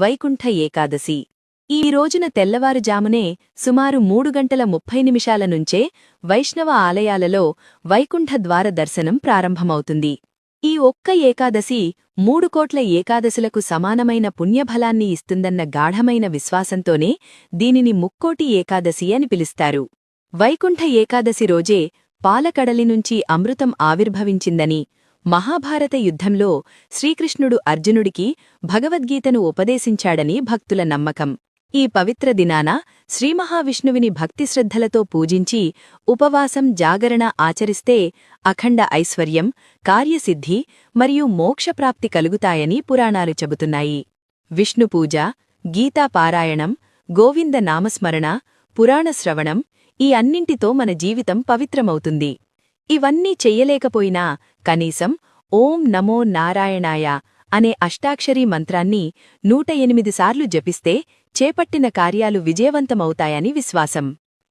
వైకుంఠ ఏకాదశి. ఈ రోజున తెల్లవారుజామునే సుమారు మూడు గంటల ముప్పై నిమిషాల నుంచే వైష్ణవ ఆలయాలలో వైకుంఠ ద్వార దర్శనం ప్రారంభమవుతుంది. ఈ ఒక్క ఏకాదశి మూడు కోట్ల ఏకాదశులకు సమానమైన పుణ్యఫలాన్ని ఇస్తుందన్న గాఢమైన విశ్వాసంతోనే దీనిని ముక్కోటి ఏకాదశి అని పిలుస్తారు. వైకుంఠ ఏకాదశి రోజే పాలకడలి నుంచి అమృతం ఆవిర్భవించిందని మహాభారత యుద్ధంలో శ్రీకృష్ణుడు అర్జునుడికి భగవద్గీతను ఉపదేశించాడని భక్తుల నమ్మకం. ఈ పవిత్ర దినాన శ్రీమహావిష్ణువిని భక్తిశ్రద్ధలతో పూజించి ఉపవాసం జాగరణ ఆచరిస్తే అఖండ ఐశ్వర్యం కార్యసిద్ధి మరియు మోక్షప్రాప్తి కలుగుతాయని పురాణాలు చెబుతున్నాయి. విష్ణుపూజ గీతాపారాయణం గోవింద నామస్మరణ పురాణశ్రవణం ఈ అన్నింటితో మన జీవితం పవిత్రమవుతుంది. ఇవన్నీ చెయ్యలేకపోయినా కనీసం ఓం నమో నారాయణాయ అనే అష్టాక్షరీ మంత్రాన్ని నూట ఎనిమిది సార్లు జపిస్తే చేపట్టిన కార్యాలు విజయవంతమవుతాయని విశ్వాసం.